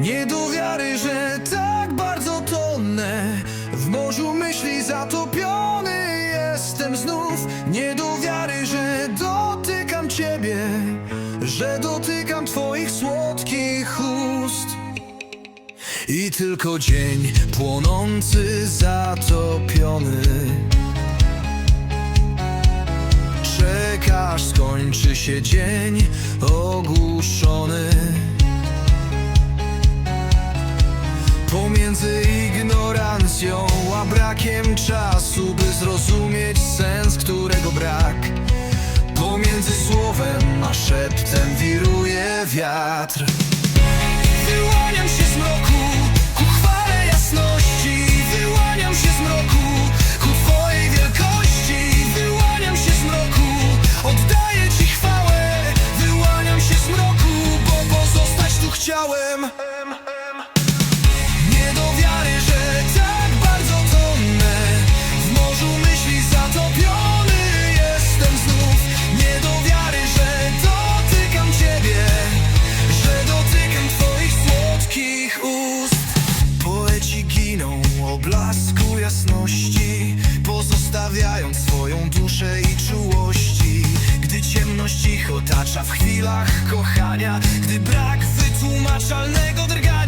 Nie do wiary, że tak bardzo tonę W morzu myśli zatopiony jestem znów. Nie do wiary, że dotykam ciebie Że dotykam twoich słodkich ust. I tylko dzień płonący, zatopiony. Czekasz, skończy się dzień ogłuszony brakiem czasu By zrozumieć sens, którego brak. Pomiędzy słowem a szeptem wiruje wiatr blasku jasności Pozostawiając swoją duszę i czułości. Gdy ciemność ich otacza w chwilach kochania Gdy brak wytłumaczalnego drgania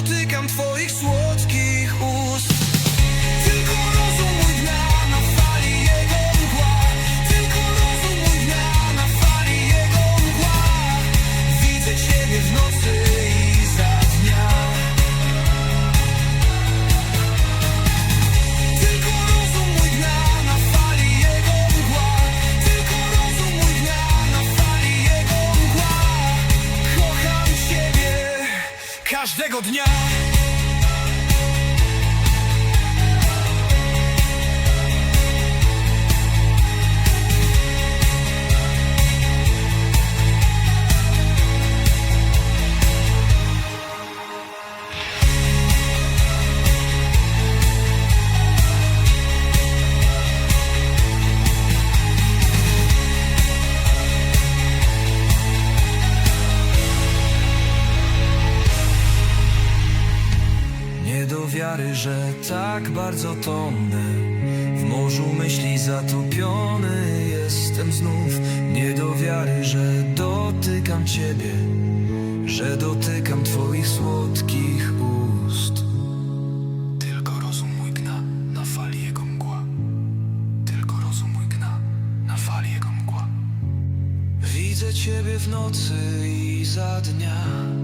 Że każdego dnia wiary, że tak bardzo tonę W morzu myśli zatopiony jestem znów. Nie do wiary, że dotykam Ciebie Że dotykam Twoich słodkich ust. Tylko rozum mój gna na fali jego mgła. Tylko rozum mój gna na fali jego mgła. Widzę Ciebie w nocy i za dnia